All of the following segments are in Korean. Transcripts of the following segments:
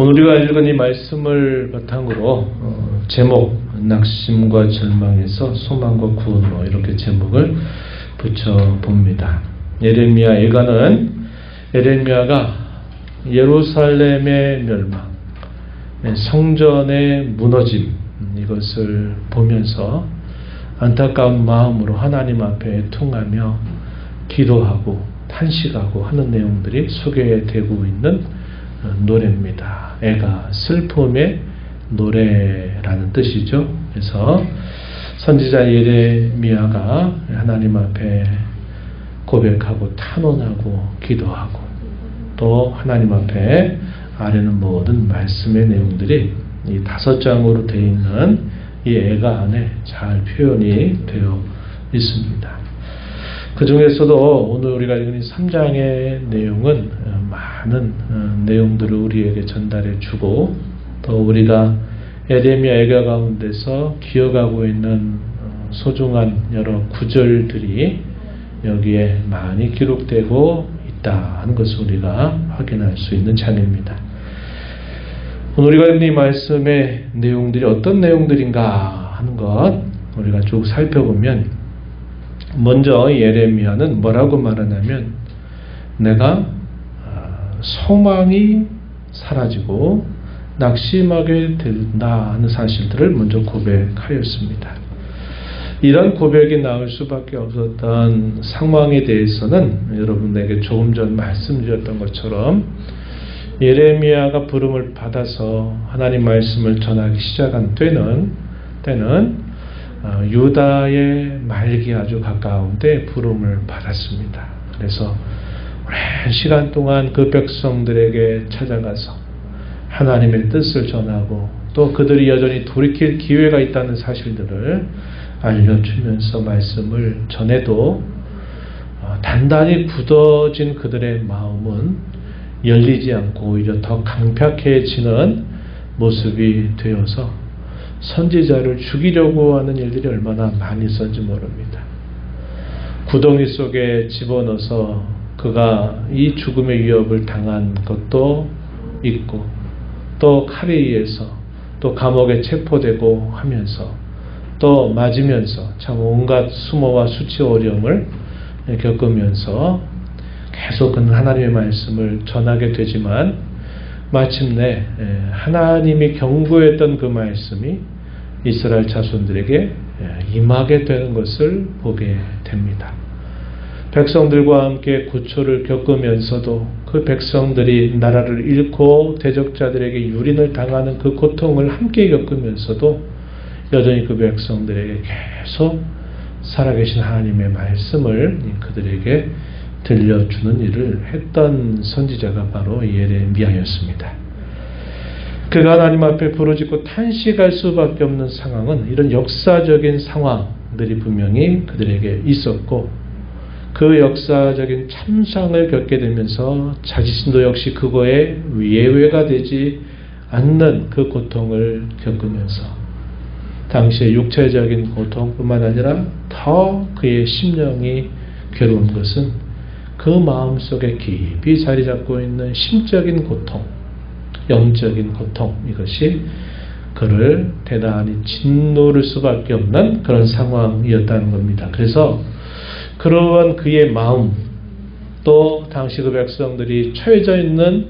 오늘 우리가 읽은 이 말씀을 바탕으로 어, 제목 낙심과 절망에서 소망과 구원으로 이렇게 제목을 붙여 봅니다. 예레미야 예가는 예레미야가 예루살렘의 멸망, 네, 성전의 무너짐 이것을 보면서 안타까운 마음으로 하나님 앞에 통하며 기도하고 탄식하고 하는 내용들이 소개되고 있는 어, 노래입니다. 애가 슬픔의 노래라는 뜻이죠. 그래서 선지자 예레미야가 하나님 앞에 고백하고 탄원하고 기도하고 또 하나님 앞에 아래는 모든 말씀의 내용들이 이 다섯 장으로 되어 있는 이 애가 안에 잘 표현이 되어 있습니다. 그 중에서도 오늘 우리가 읽은 3장의 내용은 어, 많은 어, 내용들을 우리에게 전달해 주고 또 우리가 에레미야 애가 가운데서 기억하고 있는 어, 소중한 여러 구절들이 여기에 많이 기록되고 있다 하는 것을 우리가 확인할 수 있는 장입니다. 오늘 우리가 읽는 이 말씀의 내용들이 어떤 내용들인가 하는 것 우리가 쭉 살펴보면 먼저 예레미야는 뭐라고 말하냐면 내가 아, 소망이 사라지고 낙심하게 된다 하는 사실들을 먼저 고백하였습니다. 이런 고백이 나올 수밖에 없었던 상황에 대해서는 여러분에게 조금 전 말씀드렸던 것처럼 예레미야가 부름을 받아서 하나님 말씀을 전하기 시작한 때는 때는 어, 유다의 말기 아주 가까운 데 부름을 받았습니다. 그래서 오랜 시간 동안 그 백성들에게 찾아가서 하나님의 뜻을 전하고 또 그들이 여전히 돌이킬 기회가 있다는 사실들을 알려주면서 말씀을 전해도 어, 단단히 굳어진 그들의 마음은 열리지 않고 오히려 더 강팍해지는 모습이 되어서 선지자를 죽이려고 하는 일들이 얼마나 많이 있었는지 모릅니다. 구덩이 속에 집어넣어서 그가 이 죽음의 위협을 당한 것도 있고 또 칼에 의해서 또 감옥에 체포되고 하면서 또 맞으면서 참 온갖 수모와 수치 어려움을 겪으면서 계속 그는 하나님의 말씀을 전하게 되지만 마침내 하나님이 경고했던 그 말씀이 이스라엘 자손들에게 임하게 되는 것을 보게 됩니다. 백성들과 함께 구초를 겪으면서도 그 백성들이 나라를 잃고 대적자들에게 유린을 당하는 그 고통을 함께 겪으면서도 여전히 그 백성들에게 계속 살아계신 하나님의 말씀을 그들에게 들려주는 일을 했던 선지자가 바로 예레미야였습니다. 그가 하나님 앞에 부르짖고 탄식할 수밖에 없는 상황은 이런 역사적인 상황들이 분명히 그들에게 있었고 그 역사적인 참상을 겪게 되면서 자신도 역시 그거에 예외가 되지 않는 그 고통을 겪으면서 당시의 육체적인 고통뿐만 아니라 더 그의 심령이 괴로운 것은 그 마음 속에 깊이 자리 잡고 있는 심적인 고통, 영적인 고통, 이것이 그를 대단히 진노를 수밖에 없는 그런 상황이었다는 겁니다. 그래서 그러한 그의 마음, 또 당시 그 백성들이 처해져 있는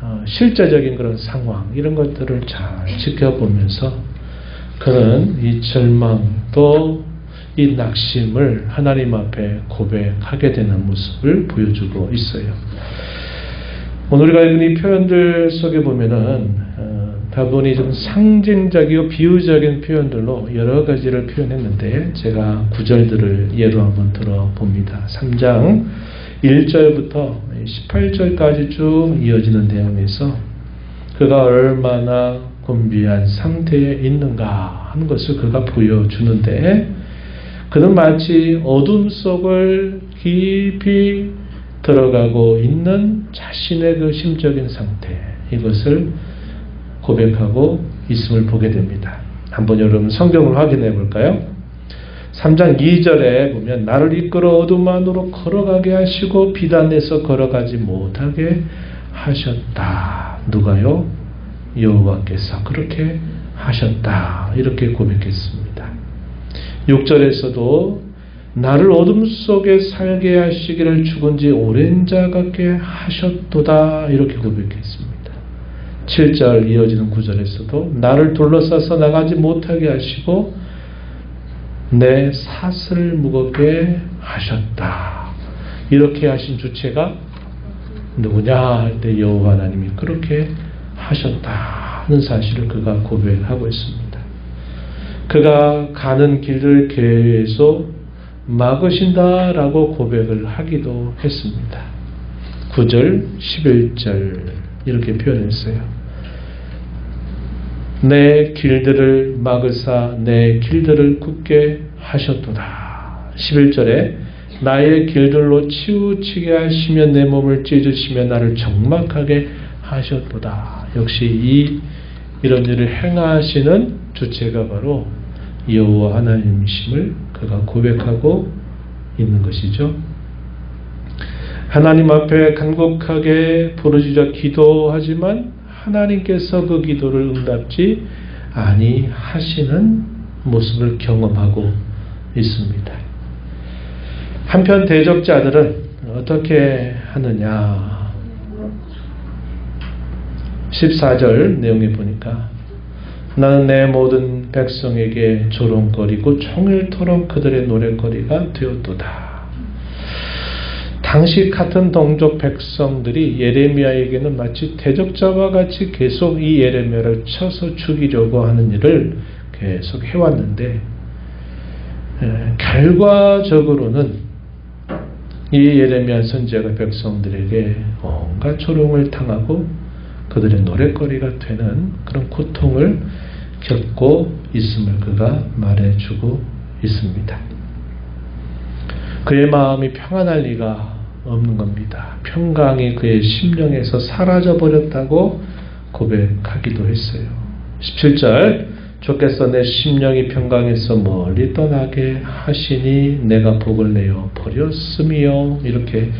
어, 실제적인 그런 상황, 이런 것들을 잘 지켜보면서 그는 이 절망, 또 이 낙심을 하나님 앞에 고백하게 되는 모습을 보여주고 있어요. 오늘 우리가 읽은 이 표현들 속에 보면은 어, 다분히 좀 상징적이고 비유적인 표현들로 여러 가지를 표현했는데 제가 구절들을 예로 한번 들어봅니다. 3장 1절부터 18절까지 쭉 이어지는 내용에서 그가 얼마나 곤비한 상태에 있는가 하는 것을 그가 보여주는데 그는 마치 어둠 속을 깊이 들어가고 있는 자신의 그 심적인 상태 이것을 고백하고 있음을 보게 됩니다. 한번 여러분 성경을 확인해 볼까요? 3장 2절에 보면 나를 이끌어 어둠 안으로 걸어가게 하시고 비단에서 걸어가지 못하게 하셨다. 누가요? 여호와께서 그렇게 하셨다. 이렇게 고백했습니다. 6절에서도 나를 어둠 속에 살게 하시기를 죽은 지 오랜 자 같게 하셨도다. 이렇게 고백했습니다. 7절 이어지는 구절에서도 나를 둘러싸서 나가지 못하게 하시고 내 사슬을 무겁게 하셨다. 이렇게 하신 주체가 누구냐 할 때 여호와 하나님이 그렇게 하셨다 하는 사실을 그가 고백하고 있습니다. 그가 가는 길을 계속 막으신다라고 고백을 하기도 했습니다. 9절, 11절 이렇게 표현했어요. 내 길들을 막으사 내 길들을 굳게 하셨도다. 11절에 나의 길들로 치우치게 하시며 내 몸을 찢으시며 나를 적막하게 하셨도다. 역시 이 이런 일을 행하시는 주체가 바로 여호와 하나님이심을 그가 고백하고 있는 것이죠. 하나님 앞에 간곡하게 부르짖어 기도하지만 하나님께서 그 기도를 응답지 아니하시는 모습을 경험하고 있습니다. 한편 대적자들은 어떻게 하느냐? 14절 내용에 보니까 나는 내 모든 백성에게 조롱거리고 총일토록 그들의 노래거리가 되었도다. 당시 같은 동족 백성들이 예레미야에게는 마치 대적자와 같이 계속 이 예레미야를 쳐서 죽이려고 하는 일을 계속 해왔는데 결과적으로는 이 예레미야 선지자가 백성들에게 온갖 조롱을 당하고 그들의 노랫거리가 되는 그런 고통을 겪고 있음을 그가 말해주고 있습니다. 그의 마음이 평안할 리가 없는 겁니다. 평강이 그의 심령에서 사라져 버렸다고 고백하기도 했어요. 17절 주께서 내 심령이 평강에서 멀리 떠나게 하시니 내가 복을 내어 버렸음이요 이렇게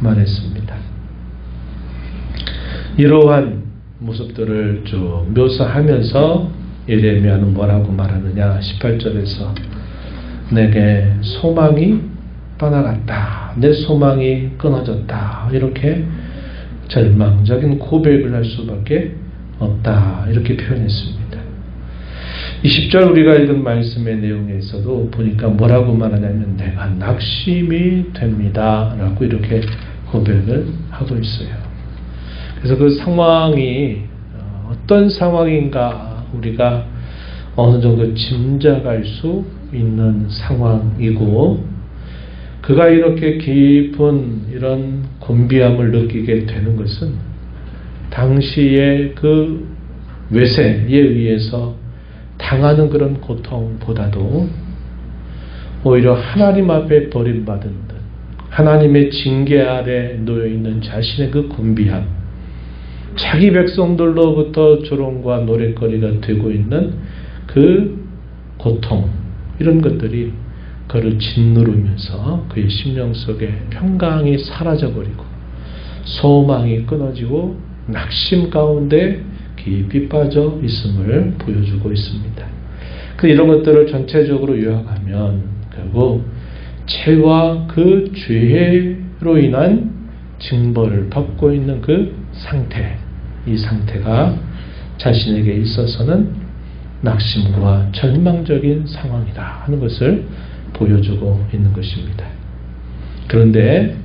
말했습니다. 이러한 모습들을 쭉 묘사하면서 예레미야는 뭐라고 말하느냐 18절에서 내게 소망이 떠나갔다. 내 소망이 끊어졌다. 이렇게 절망적인 고백을 할 수밖에 없다. 이렇게 표현했습니다. 20절 우리가 읽은 말씀의 내용에서도 보니까 뭐라고 말하냐면 내가 낙심이 됩니다. 라고 이렇게 고백을 하고 있어요. 그래서 그 상황이 어떤 상황인가 우리가 어느 정도 짐작할 수 있는 상황이고 그가 이렇게 깊은 이런 곤비함을 느끼게 되는 것은 당시의 그 외세에 의해서 당하는 그런 고통보다도 오히려 하나님 앞에 버림받은 듯 하나님의 징계 아래 놓여 있는 자신의 그 곤비함 자기 백성들로부터 조롱과 노랫거리가 되고 있는 그 고통 이런 것들이 그를 짓누르면서 그의 심령 속에 평강이 사라져버리고 소망이 끊어지고 낙심 가운데 깊이 빠져 있음을 보여주고 있습니다. 그 이런 것들을 전체적으로 요약하면 결국 죄와 그 죄로 인한 징벌을 받고 있는 그 상태, 이 상태가 자신에게 있어서는 낙심과 절망적인 상황이다 하는 것을 보여주고 있는 것입니다. 그런데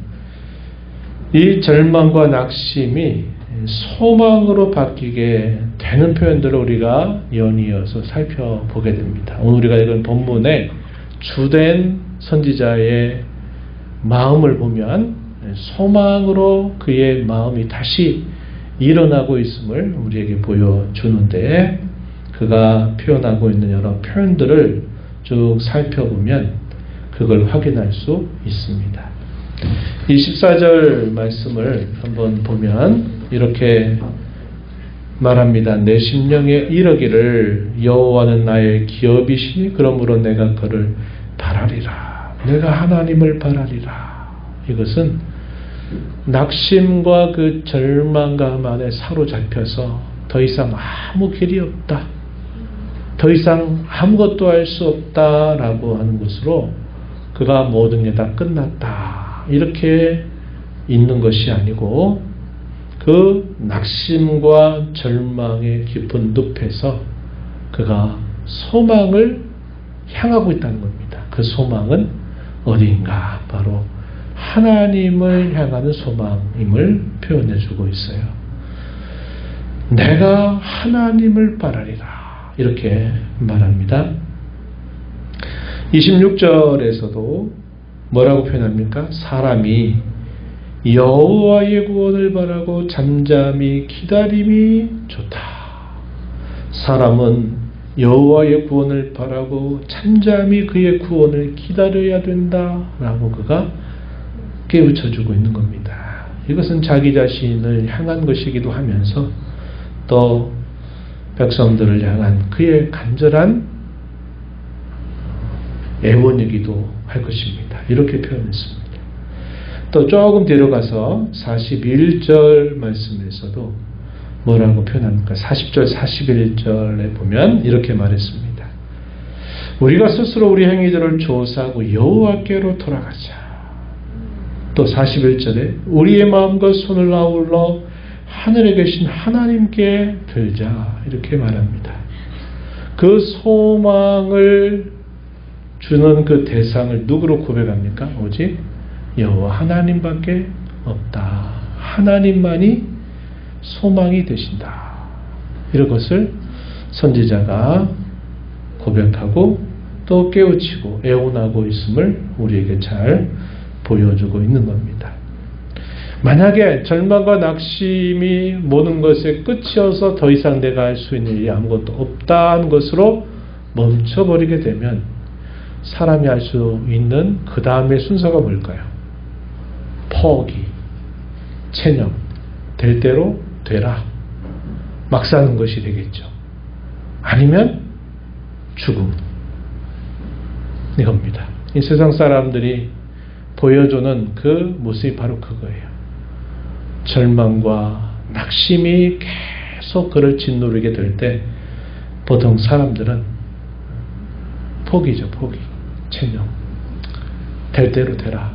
이 절망과 낙심이 소망으로 바뀌게 되는 표현들을 우리가 연이어서 살펴보게 됩니다. 오늘 우리가 읽은 본문의 주된 선지자의 마음을 보면 소망으로 그의 마음이 다시 일어나고 있음을 우리에게 보여주는데 그가 표현하고 있는 여러 표현들을 쭉 살펴보면 그걸 확인할 수 있습니다. 이 14절 말씀을 한번 보면 이렇게 말합니다. 내 심령에 이르기를 여호와는 나의 기업이시니 그러므로 내가 그를 바라리라. 내가 하나님을 바라리라. 이것은 낙심과 그 절망감 안에 사로잡혀서 더 이상 아무 길이 없다. 더 이상 아무것도 할 수 없다라고 하는 것으로 그가 모든 게 다 끝났다. 이렇게 있는 것이 아니고 그 낙심과 절망의 깊은 늪에서 그가 소망을 향하고 있다는 겁니다. 그 소망은 어디인가? 바로 하나님을 향하는 소망임을 표현해 주고 있어요. 내가 하나님을 바라리라. 이렇게 말합니다. 26절에서도 뭐라고 표현합니까? 사람이 여호와의 구원을 바라고 잠잠히 기다림이 좋다. 사람은 여호와의 구원을 바라고 잠잠히 그의 구원을 기다려야 된다라고 그가 깨우쳐 주고 있는 겁니다. 이것은 자기 자신을 향한 것이기도 하면서 또 백성들을 향한 그의 간절한 애원이기도 할 것입니다. 이렇게 표현했습니다. 또 조금 뒤로 가서 41절 말씀에서도 뭐라고 표현합니까? 40절, 41절에 보면 이렇게 말했습니다. 우리가 스스로 우리 행위들을 조사하고 여호와께로 돌아가자. 또 41절에 우리의 마음과 손을 아울러 하늘에 계신 하나님께 들자 이렇게 말합니다. 그 소망을 주는 그 대상을 누구로 고백합니까? 오직 여호와 하나님밖에 없다. 하나님만이 소망이 되신다. 이런 것을 선지자가 고백하고 또 깨우치고 애원하고 있음을 우리에게 잘 보여주고 있는 겁니다. 만약에 절망과 낙심이 모든 것의 끝이어서 더 이상 내가 할 수 있는 일이 아무것도 없다는 것으로 멈춰버리게 되면 사람이 할 수 있는 그 다음의 순서가 뭘까요? 포기, 체념, 될 대로 되라. 막 사는 것이 되겠죠. 아니면 죽음. 이겁니다. 이 세상 사람들이 보여주는 그 모습이 바로 그거예요. 절망과 낙심이 계속 그를 짓누르게 될 때 보통 사람들은 포기죠, 포기. 체념. 될 대로 되라.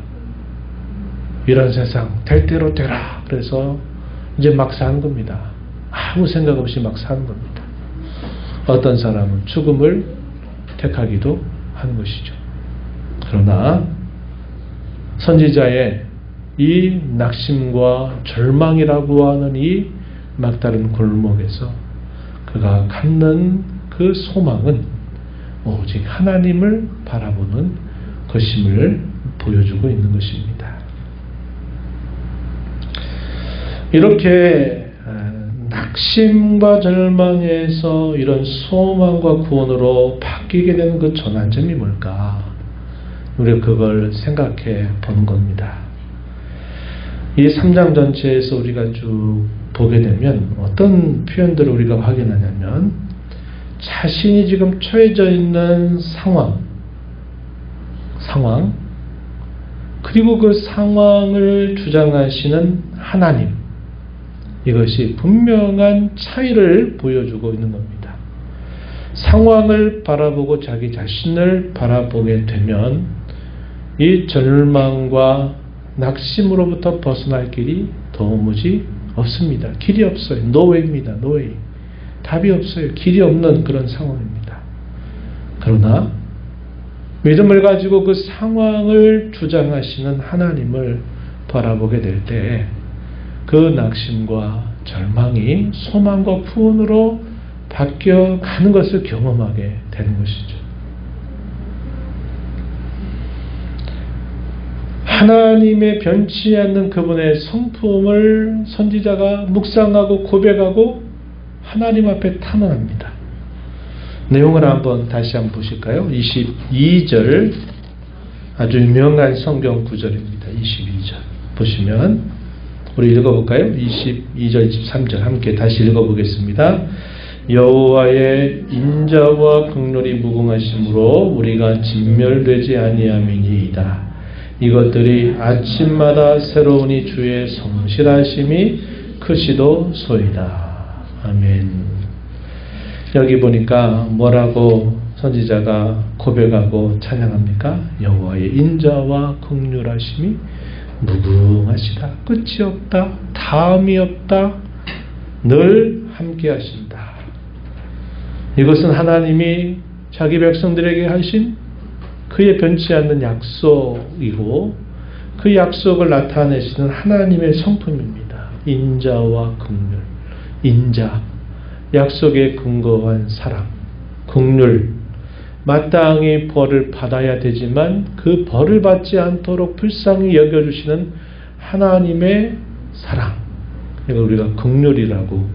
이런 세상, 될 대로 되라. 그래서 이제 막 사는 겁니다. 아무 생각 없이 막 사는 겁니다. 어떤 사람은 죽음을 택하기도 하는 것이죠. 그러나 선지자의 이 낙심과 절망이라고 하는 이 막다른 골목에서 그가 갖는 그 소망은 오직 하나님을 바라보는 것임을 보여주고 있는 것입니다. 이렇게 낙심과 절망에서 이런 소망과 구원으로 바뀌게 되는 그 전환점이 뭘까? 우리가 그걸 생각해 보는 겁니다. 이 3장 전체에서 우리가 쭉 보게 되면 어떤 표현들을 우리가 확인하냐면 자신이 지금 처해져 있는 상황, 상황, 그리고 그 상황을 주장하시는 하나님, 이것이 분명한 차이를 보여주고 있는 겁니다. 상황을 바라보고 자기 자신을 바라보게 되면 이 절망과 낙심으로부터 벗어날 길이 도무지 없습니다. 길이 없어요. 노웨이입니다. 노웨이. 답이 없어요. 길이 없는 그런 상황입니다. 그러나 믿음을 가지고 그 상황을 주장하시는 하나님을 바라보게 될 때 그 낙심과 절망이 소망과 구원으로 바뀌어 가는 것을 경험하게 되는 것이죠. 하나님의 변치 않는 그분의 성품을 선지자가 묵상하고 고백하고 하나님 앞에 탄원합니다. 내용을 한번 다시 한번 보실까요? 22절 아주 유명한 성경 구절입니다. 22절 보시면 우리 읽어볼까요? 22절 23절 함께 다시 읽어보겠습니다. 여호와의 인자와 극률이 무궁하심으로 우리가 진멸되지 아니함이니이다. 이것들이 아침마다 새로우니 주의 성실하심이 크시도 소이다. 아멘. 여기 보니까 뭐라고 선지자가 고백하고 찬양합니까? 여호와의 인자와 긍휼하심이 무궁하시다. 끝이 없다. 다음이 없다. 늘 함께 하신다. 이것은 하나님이 자기 백성들에게 하신 그의 변치 않는 약속이고 그 약속을 나타내시는 하나님의 성품입니다. 인자와 긍휼, 인자, 약속에 근거한 사랑, 긍휼, 마땅히 벌을 받아야 되지만 그 벌을 받지 않도록 불쌍히 여겨주시는 하나님의 사랑, 이걸 우리가 긍휼이라고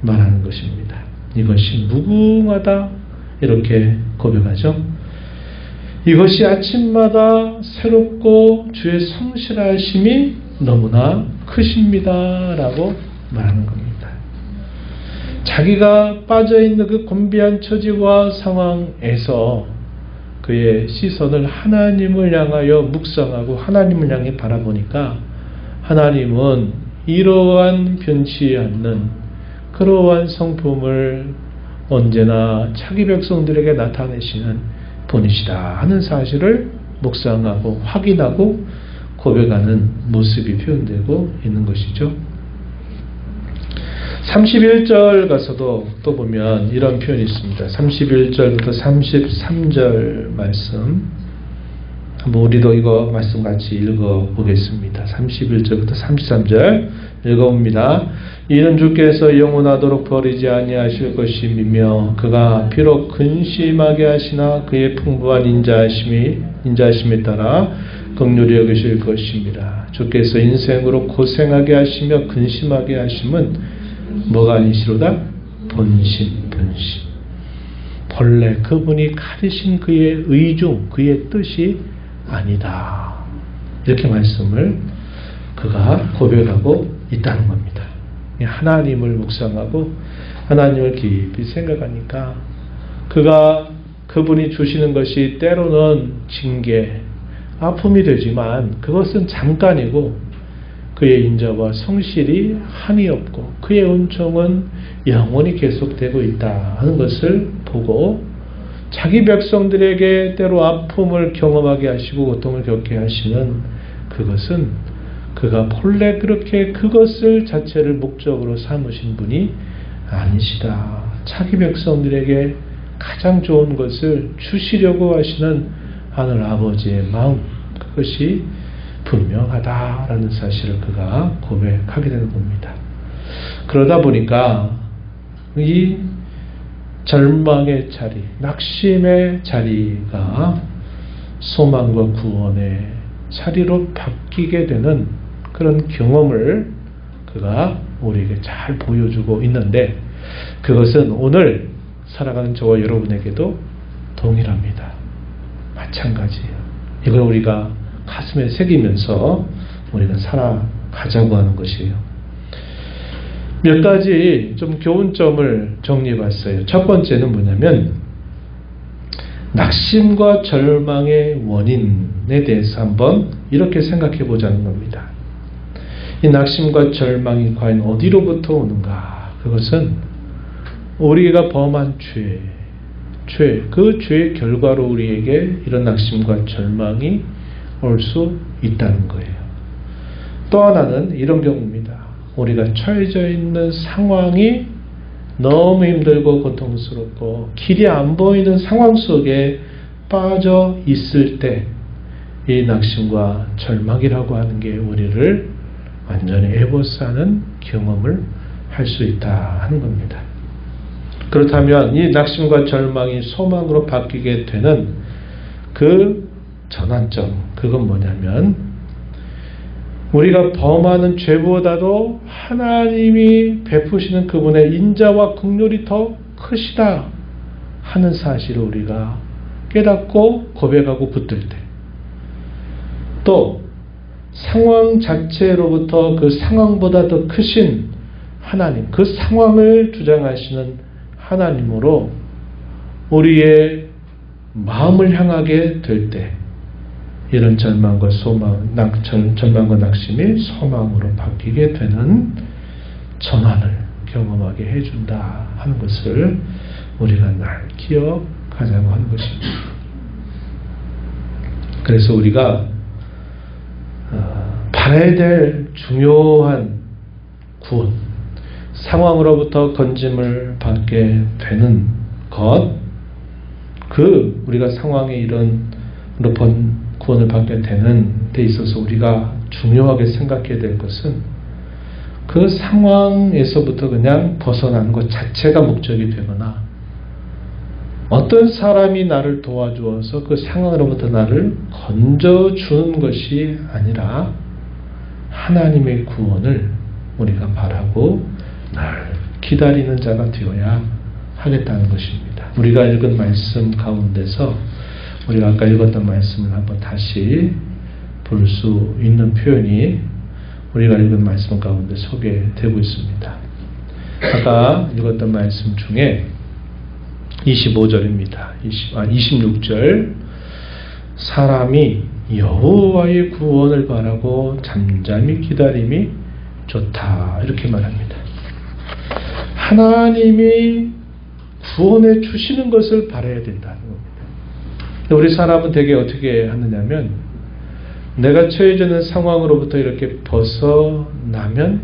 말하는 것입니다. 이것이 무궁하다 이렇게 고백하죠. 이것이 아침마다 새롭고 주의 성실하심이 너무나 크십니다 라고 말하는 겁니다. 자기가 빠져 있는 그 곤비한 처지와 상황에서 그의 시선을 하나님을 향하여 묵상하고 하나님을 향해 바라보니까 하나님은 이러한 변치 않는 그러한 성품을 언제나 자기 백성들에게 나타내시는 분이시다 하는 사실을 묵상하고 확인하고 고백하는 모습이 표현되고 있는 것이죠. 31절 가서도 또 보면 이런 표현이 있습니다. 31절부터 33절 말씀. 한번 우리도 이거 말씀 같이 읽어 보겠습니다. 31절부터 33절 읽어봅니다. 이는 주께서 영원하도록 버리지 아니하실 것임이며 그가 비록 근심하게 하시나 그의 풍부한 인자하심이 인자하심에 따라 긍휼히 여기실 것입니다. 주께서 인생으로 고생하게 하시며 근심하게 하심은 뭐가 아니시로다? 본심, 본심. 본래 그분이 가르신 그의 의중, 그의 뜻이 아니다. 이렇게 말씀을 그가 고백하고 있다는 겁니다. 하나님을 묵상하고 하나님을 깊이 생각하니까 그가 그분이 주시는 것이 때로는 징계, 아픔이 되지만 그것은 잠깐이고 그의 인자와 성실이 한이 없고 그의 은총은 영원히 계속되고 있다 하는 것을 보고 자기 백성들에게 때로 아픔을 경험하게 하시고 고통을 겪게 하시는 그것은 그가 본래 그렇게 그것을 자체를 목적으로 삼으신 분이 아니시다. 자기 백성들에게 가장 좋은 것을 주시려고 하시는 하늘 아버지의 마음 그것이 분명하다라는 사실을 그가 고백하게 되는 겁니다. 그러다 보니까 이 절망의 자리, 낙심의 자리가 소망과 구원의 자리로 바뀌게 되는 그런 경험을 그가 우리에게 잘 보여주고 있는데 그것은 오늘 살아가는 저와 여러분에게도 동일합니다. 마찬가지예요. 이걸 우리가 가슴에 새기면서 우리가 살아가자고 하는 것이에요. 몇 가지 좀 교훈점을 정리해 봤어요. 첫 번째는 뭐냐면, 낙심과 절망의 원인에 대해서 한번 이렇게 생각해 보자는 겁니다. 이 낙심과 절망이 과연 어디로부터 오는가? 그것은 우리가 범한 죄, 죄, 그 죄의 결과로 우리에게 이런 낙심과 절망이 올 수 있다는 거예요. 또 하나는 이런 경우입니다. 우리가 처해져 있는 상황이 너무 힘들고 고통스럽고 길이 안 보이는 상황 속에 빠져 있을 때 이 낙심과 절망이라고 하는 게 우리를 완전히 애보싸는 경험을 할 수 있다 하는 겁니다. 그렇다면 이 낙심과 절망이 소망으로 바뀌게 되는 그 전환점, 그건 뭐냐면, 우리가 범하는 죄보다도 하나님이 베푸시는 그분의 인자와 극률이 더 크시다 하는 사실을 우리가 깨닫고 고백하고 붙들 때, 또 상황 자체로부터 그 상황보다 더 크신 하나님, 그 상황을 주장하시는 하나님으로 우리의 마음을 향하게 될 때, 이런 절망과 소망, 낙, 절망과 낙심이 소망으로 바뀌게 되는 전환을 경험하게 해준다 하는 것을 우리가 날 기억하자고 하는 것입니다. 그래서 우리가 어, 바라야 될 중요한 구원, 상황으로부터 건짐을 받게 되는 것, 그 우리가 상황에 이런 높은 구원을 받게 되는 데 있어서 우리가 중요하게 생각해야 될 것은 그 상황에서부터 그냥 벗어나는 것 자체가 목적이 되거나 어떤 사람이 나를 도와주어서 그 상황으로부터 나를 건져주는 것이 아니라 하나님의 구원을 우리가 바라고 날 기다리는 자가 되어야 하겠다는 것입니다. 우리가 읽은 말씀 가운데서 우리가 아까 읽었던 말씀을 한번 다시 볼 수 있는 표현이 우리가 읽은 말씀 가운데 소개되고 있습니다. 아까 읽었던 말씀 중에 25절입니다. 20, 아, 26절 사람이 여호와의 구원을 바라고 잠잠히 기다림이 좋다 이렇게 말합니다. 하나님이 구원해 주시는 것을 바라야 된다는 겁니다. 우리 사람은 되게 어떻게 하느냐면 내가 처해져 있는 상황으로부터 이렇게 벗어나면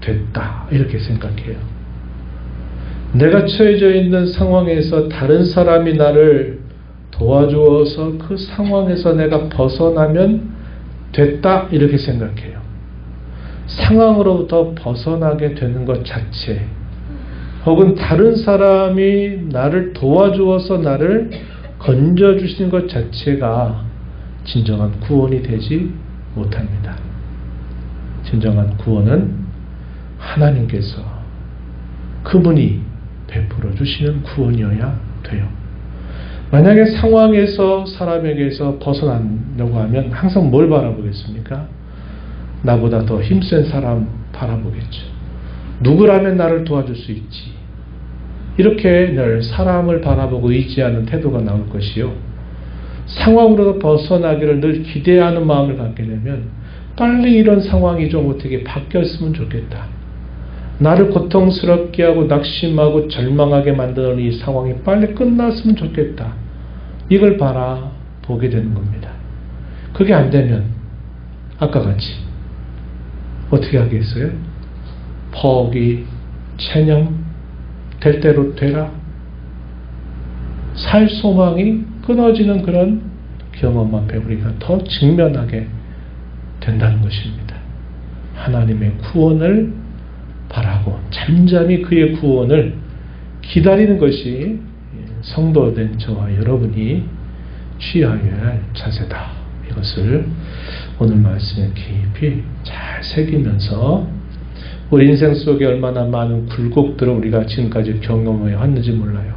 됐다 이렇게 생각해요. 내가 처해져 있는 상황에서 다른 사람이 나를 도와주어서 그 상황에서 내가 벗어나면 됐다 이렇게 생각해요. 상황으로부터 벗어나게 되는 것 자체 혹은 다른 사람이 나를 도와주어서 나를 건져주시는 것 자체가 진정한 구원이 되지 못합니다. 진정한 구원은 하나님께서 그분이 주시는 구원이어야 돼요. 만약에 상황에서 사람에게서 벗어나려고 하면 항상 뭘 바라보겠습니까? 나보다 더 힘센 사람 바라보겠죠. 누구라면 나를 도와줄 수 있지. 이렇게 늘 사람을 바라보고 의지하는 태도가 나올 것이요. 상황으로 벗어나기를 늘 기대하는 마음을 갖게 되면 빨리 이런 상황이 좀 어떻게 바뀌었으면 좋겠다. 나를 고통스럽게 하고 낙심하고 절망하게 만드는 이 상황이 빨리 끝났으면 좋겠다. 이걸 바라보게 되는 겁니다. 그게 안 되면 아까 같이 어떻게 하겠어요? 포기, 체념, 될 대로 되라. 살 소망이 끊어지는 그런 경험 앞에 우리가 더 직면하게 된다는 것입니다. 하나님의 구원을 바라고 잠잠히 그의 구원을 기다리는 것이 성도된 저와 여러분이 취하여야 할 자세다. 이것을 오늘 말씀에 깊이 잘 새기면서 우리 인생 속에 얼마나 많은 굴곡들을 우리가 지금까지 경험해 왔는지 몰라요.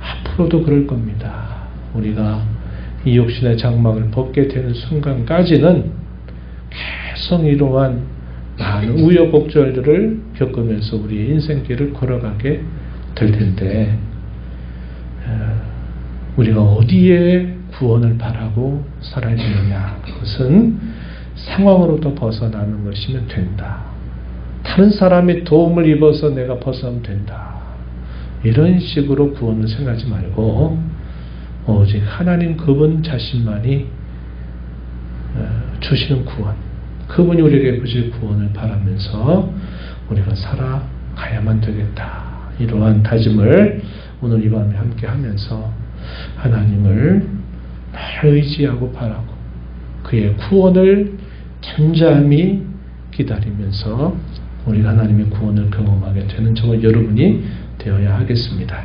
앞으로도 그럴 겁니다. 우리가 이 육신의 장막을 벗게 되는 순간까지는 계속 이러한 많은 우여곡절들을 겪으면서 우리의 인생길을 걸어가게 될 텐데 우리가 어디에 구원을 바라고 살아야 되느냐 그것은 상황으로부터 벗어나는 것이면 된다. 다른 사람이 도움을 입어서 내가 벗어나면 된다. 이런 식으로 구원을 생각하지 말고 오직 하나님 그분 자신만이 주시는 구원 그분이 우리에게 주실 구원을 바라면서 우리가 살아가야만 되겠다. 이러한 다짐을 오늘 이 밤에 함께 하면서 하나님을 날 의지하고 바라고 그의 구원을 잠잠히 기다리면서 우리가 하나님의 구원을 경험하게 되는 저와 여러분이 되어야 하겠습니다.